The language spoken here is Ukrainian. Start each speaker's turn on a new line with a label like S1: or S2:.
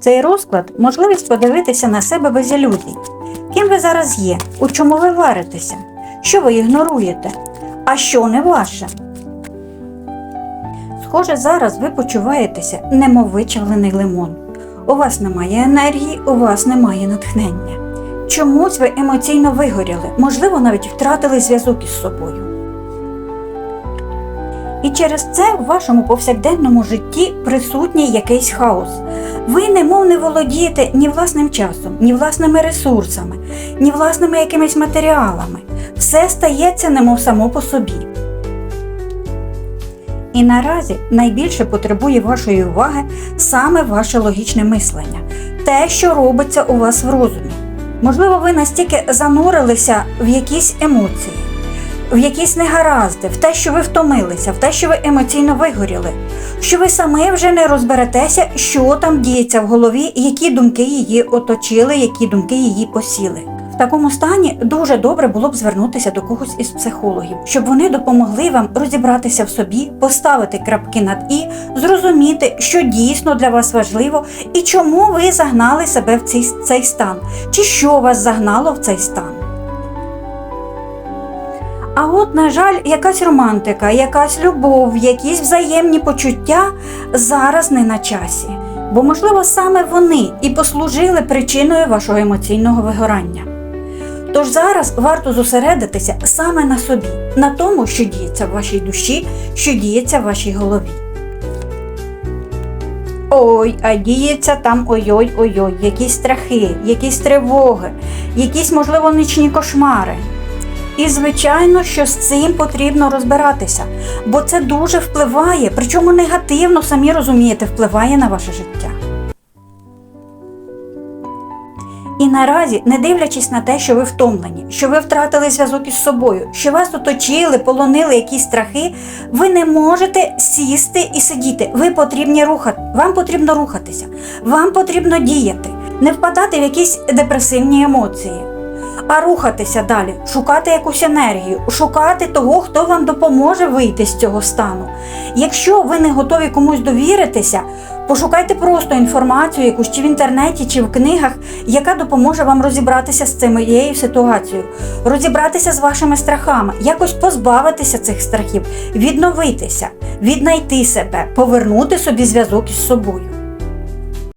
S1: Цей розклад можливість подивитися на себе без ілюзій. Ким ви зараз є, у чому ви варитеся, що ви ігноруєте, а що не ваше. Схоже, зараз ви почуваєтеся, немов вичавлений лимон. У вас немає енергії, у вас немає натхнення. Чомусь ви емоційно вигоріли, можливо, навіть втратили зв'язок із собою. І через це в вашому повсякденному житті присутній якийсь хаос. Ви немов не володієте ні власним часом, ні власними ресурсами, ні власними якимись матеріалами. Все стається немов само по собі. І наразі найбільше потребує вашої уваги саме ваше логічне мислення, те, що робиться у вас в розумі. Можливо, ви настільки занурилися в якісь емоції, в якісь негаразди, в те, що ви втомилися, в те, що ви емоційно вигоріли, що ви самі вже не розберетеся, що там діється в голові, які думки її оточили, які думки її посіли. В такому стані дуже добре було б звернутися до когось із психологів, щоб вони допомогли вам розібратися в собі, поставити крапки над і, зрозуміти, що дійсно для вас важливо і чому ви загнали себе в цей, цей стан, чи що вас загнало в цей стан. А от, на жаль, якась романтика, якась любов, якісь взаємні почуття зараз не на часі. Бо, можливо, саме вони і послужили причиною вашого емоційного вигорання. Тож зараз варто зосередитися саме на собі, на тому, що діється в вашій душі, що діється в вашій голові. Ой, а діється там ой-ой-ой-ой, якісь страхи, якісь тривоги, якісь, можливо, нічні кошмари. І, звичайно, що з цим потрібно розбиратися, бо це дуже впливає, причому негативно, самі розумієте, впливає на ваше життя. І наразі, не дивлячись на те, що ви втомлені, що ви втратили зв'язок із собою, що вас оточили, полонили якісь страхи, ви не можете сісти і сидіти. Ви потрібні рухати, вам потрібно рухатися, вам потрібно діяти, не впадати в якісь депресивні емоції, а рухатися далі, шукати якусь енергію, шукати того, хто вам допоможе вийти з цього стану. Якщо ви не готові комусь довіритися, Пошукайте просто інформацію, якусь чи в інтернеті, чи в книгах, яка допоможе вам розібратися з цією ситуацією, розібратися з вашими страхами, якось позбавитися цих страхів, відновитися, віднайти себе, повернути собі зв'язок із собою.